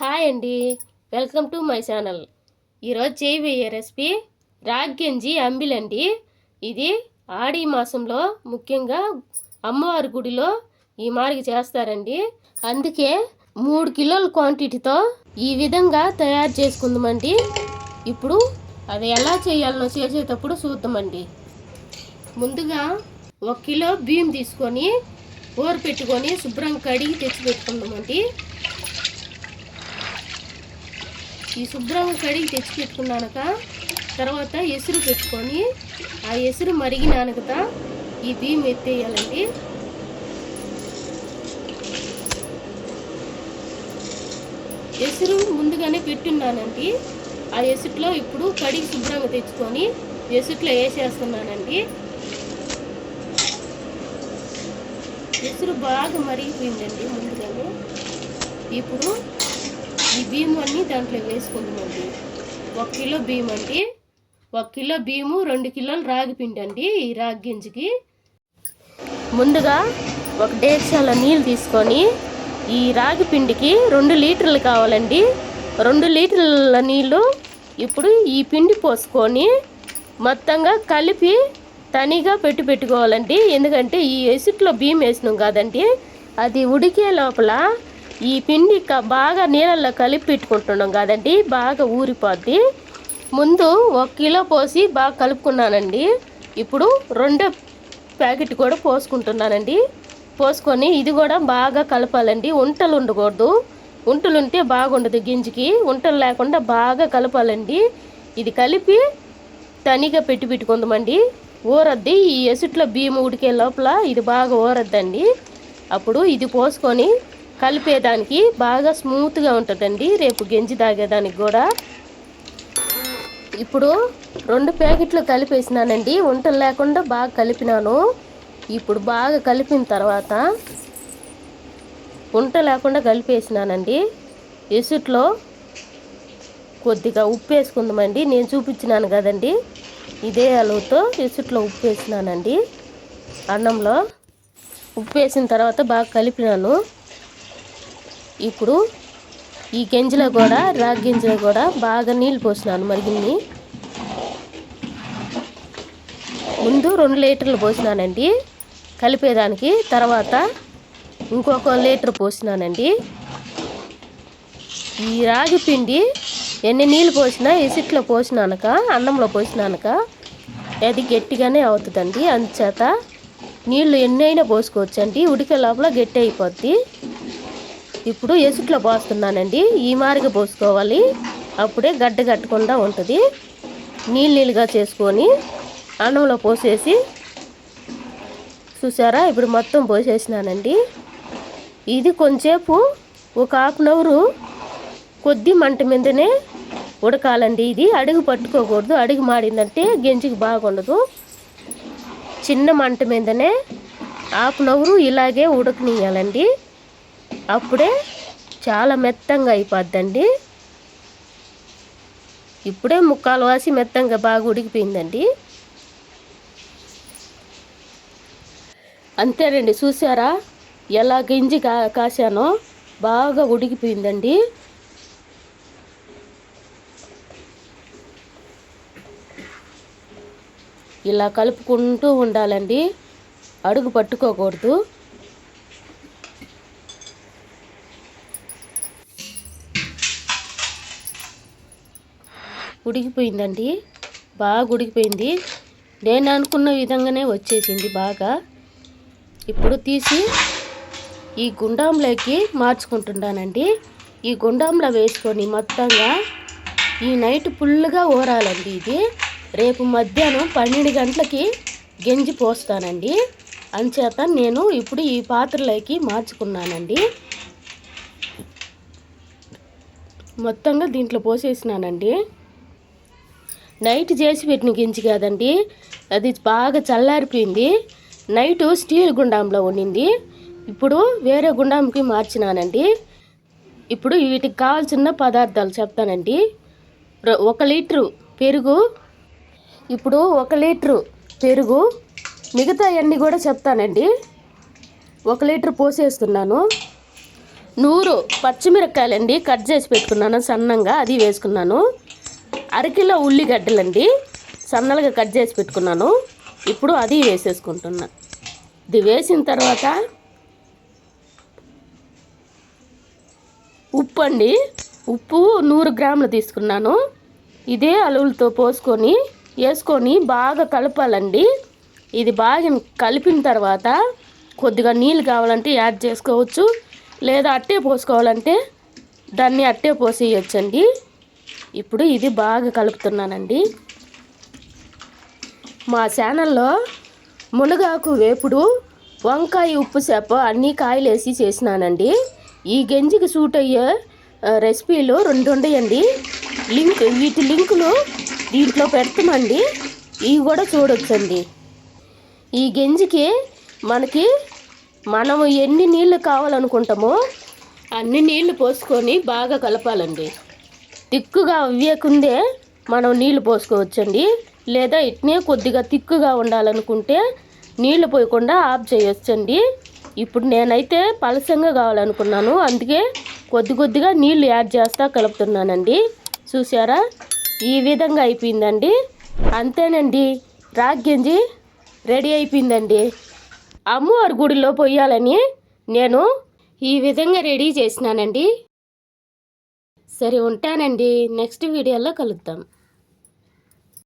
Hi అండి. Welcome to my channel. ఈరోజు చేయబోయే రెసిపీ రాగ్గెంజి అంబిలండి ఇది ఆడి మాసంలో ముఖ్యంగా అమ్మవారి గుడిలో ఈ మారికి చేస్తారండి. అందుకే మూడు కిలోల క్వాంటిటీతో ఈ విధంగా తయారు చేసుకుందామండి. ఇప్పుడు అది ఎలా చేయాలనో చేసేటప్పుడు చూద్దామండి. ముందుగా ఒక కిలో బియ్యం తీసుకొని ఊర పెట్టుకొని శుభ్రంగా కడిగి తెచ్చి పెట్టుకుందామండి. ఈ శుభ్రంగా కడిగి తెచ్చి పెట్టుకున్నాక తర్వాత ఎసురు పెట్టుకొని ఆ ఎసురు మరిగినానకత ఈ బియ్యం ఎత్తేయాలండి. ఎసురు ముందుగానే పెట్టున్నానండి. ఆ ఎసుట్లో ఇప్పుడు కడిగి శుభ్రంగా తెచ్చుకొని ఎసుట్లో వేసేస్తున్నానండి. ఎసురు బాగా మరిగిపోయిందండి ముందుగానే. ఇప్పుడు ఈ బియ్యం అన్నీ దాంట్లో వేసుకుందామండి ఒక కిలో బియ్యం అండి. ఒక కిలో బియ్యము రెండు కిలోలు రాగి పిండి అండి ఈ రాగి గింజకి. ముందుగా ఒక డేక్షాల నీళ్ళు తీసుకొని ఈ రాగి పిండికి రెండు లీటర్లు కావాలండి. రెండు లీటర్ల నీళ్ళు ఇప్పుడు ఈ పిండి పోసుకొని మొత్తంగా కలిపి తనిగా పెట్టి పెట్టుకోవాలండి. ఎందుకంటే ఈ ఎసుట్లో బియ్యం వేసినాం కాదండి. అది ఉడికే లోపల ఈ పిండి బాగా నీళ్ళల్లో కలిపి పెట్టుకుంటున్నాం కదండి బాగా ఊరిపోద్ది. ముందు ఒక కిలో పోసి బాగా కలుపుకున్నానండి. ఇప్పుడు రెండో ప్యాకెట్ కూడా పోసుకుంటున్నానండి. పోసుకొని ఇది కూడా బాగా కలపాలండి. ఉంటలు ఉండకూడదు. ఉంటలు ఉంటే బాగుండదు గింజకి. ఉంటలు లేకుండా బాగా కలపాలండి. ఇది కలిపి తనిగా పెట్టి పెట్టుకుందామండి. ఊరద్ది. ఈ ఎసుట్లో బియ్యం ఉడికే లోపల ఇది బాగా ఊరద్దండి. అప్పుడు ఇది పోసుకొని కలిపేదానికి బాగా స్మూత్గా ఉంటుందండి. రేపు గెంజి తాగేదానికి కూడా. ఇప్పుడు రెండు ప్యాకెట్లు కలిపేసినానండి. వంటలు లేకుండా బాగా కలిపినాను. ఇప్పుడు బాగా కలిపిన తర్వాత వంట లేకుండా కలిపేసినానండి. ఎసుట్లో కొద్దిగా ఉప్పు వేసుకుందామండి. నేను చూపించినాను కదండి. ఇదే అలువుతో ఎసుట్లో ఉప్పు వేసినానండి. అన్నంలో ఉప్పు వేసిన తర్వాత బాగా కలిపినాను. ఇప్పుడు ఈ గింజలో కూడా రాగి గింజలో కూడా బాగా నీళ్ళు పోసినాను. మరిగిన్ని ముందు రెండు లీటర్లు పోసినానండి. కలిపేదానికి తర్వాత ఇంకొక లీటర్ పోసినానండి. ఈ రాగి పిండి ఎన్ని నీళ్ళు పోసినా ఇసిట్లో పోసినానక అన్నంలో పోసినానక అది గట్టిగానే అవుతుందండి. అందుచేత నీళ్ళు ఎన్నైనా పోసుకోవచ్చండి. ఉడికే లోపల గట్టి అయిపోద్ది. ఇప్పుడు ఎసుట్లో పోస్తున్నానండి. ఈ మారిగా పోసుకోవాలి. అప్పుడే గడ్డ కట్టకుండా ఉంటుంది. నీళ్ళు నీళ్ళుగా చేసుకొని అన్నంలో పోసేసి చూసారా? ఇప్పుడు మొత్తం పోసేసినానండి. ఇది కొంచెంసేపు ఒక హాఫ్ అన్ అవరు కొద్ది మంట మీదనే ఉడకాలండి ఇది. అడుగు పట్టుకోకూడదు. అడుగు మాడిందంటే గెంజికి బాగుండదు. చిన్న మంట మీదనే హాఫ్ అన్ అవరు ఇలాగే ఉడకనియాలండి అప్పుడే చాలా మెత్తంగా అయిపోద్దండి. ఇప్పుడే ముక్కాలు వాసి మెత్తంగా బాగా ఉడికిపోయిందండి. అంతేనండి చూసారా? ఎలా గింజి కా కాశానో బాగా ఉడికిపోయిందండి. ఇలా కలుపుకుంటూ ఉండాలండి. అడుగు పట్టుకోకూడదు. ఉడికిపోయిందండి బాగా ఉడికిపోయింది నేను అనుకున్న విధంగానే వచ్చేసింది బాగా. ఇప్పుడు తీసి ఈ గుండాంలోకి మార్చుకుంటున్నానండి. ఈ గుండాంలో వేసుకొని మొత్తంగా ఈ నైట్ ఫుల్గా ఊరాలండి ఇది. రేపు మధ్యాహ్నం పన్నెండు గంటలకి గెంజి పోస్తానండి. అంచేత నేను ఇప్పుడు ఈ పాత్రలోకి మార్చుకున్నానండి. మొత్తంగా దీంట్లో పోసేసినానండి. నైట్ చేసి పెట్టిన గింజి కాదండి. అది బాగా చల్లారిపోయింది. నైట్ స్టీల్ గుండంలో ఉండింది ఇప్పుడు వేరే గుండంకి మార్చినానండి. ఇప్పుడు వీటికి కావాల్సిన పదార్థాలు చెప్తానండి. ఒక లీటరు పెరుగు ఇప్పుడు ఒక లీటరు పెరుగు మిగతా అన్నీ కూడా చెప్తానండి. ఒక లీటర్ పోసేస్తున్నాను. నూరు పచ్చిమిరపకాయలండి కట్ చేసి పెట్టుకున్నాను సన్నంగా అది వేసుకున్నాను. అరకిలో ఉల్లిగడ్డలండి. సన్నలుగా కట్ చేసి పెట్టుకున్నాను. ఇప్పుడు అది వేసేసుకుంటున్నా. ఇది వేసిన తర్వాత ఉప్పు అండి ఉప్పు నూరు గ్రాములు తీసుకున్నాను. ఇదే అలువులతో పోసుకొని వేసుకొని బాగా కలపాలండి. ఇది బాగా కలిపిన తర్వాత కొద్దిగా నీళ్ళు కావాలంటే యాడ్ చేసుకోవచ్చు. లేదా అట్టే పోసుకోవాలంటే దాన్ని అట్టే పోసేయచ్చండి. ఇప్పుడు ఇది బాగా కలుపుతున్నానండి. మా ఛానల్లో మునగాకు వేపుడు వంకాయ ఉప్పు చేప అన్నీ కాయలు వేసి చేసినానండి. ఈ గంజికి సూట్ అయ్యే రెసిపీలు రెండు ఉన్నాయండి లింక్ వీటి లింకులు దీంట్లో పెడతామండి. ఇవి కూడా చూడొచ్చండి. ఈ గంజికి మనకి మనము ఎన్ని నీళ్ళు కావాలనుకుంటామో అన్ని నీళ్ళు పోసుకొని బాగా కలపాలండి. తిక్కుగా అవ్వకుందే మనం నీళ్ళు పోసుకోవచ్చండి. లేదా ఇట్నే కొద్దిగా తిక్కుగా ఉండాలనుకుంటే నీళ్ళు పోయకుండా ఆఫ్ చేయొచ్చండి. ఇప్పుడు నేనైతే పలసంగా కావాలనుకున్నాను. అందుకే కొద్ది కొద్దిగా నీళ్ళు యాడ్ చేస్తా కలుపుతున్నానండి. చూసారా ఈ విధంగా అయిపోయిందండి. అంతేనండి. రాగ్గింజి రెడీ అయిపోయిందండి. అమ్మవారి గుడిలో పొయ్యాలని నేను ఈ విధంగా రెడీ చేసినానండి. సరే ఉంటానండి. నెక్స్ట్ వీడియోలో కలుద్దాం.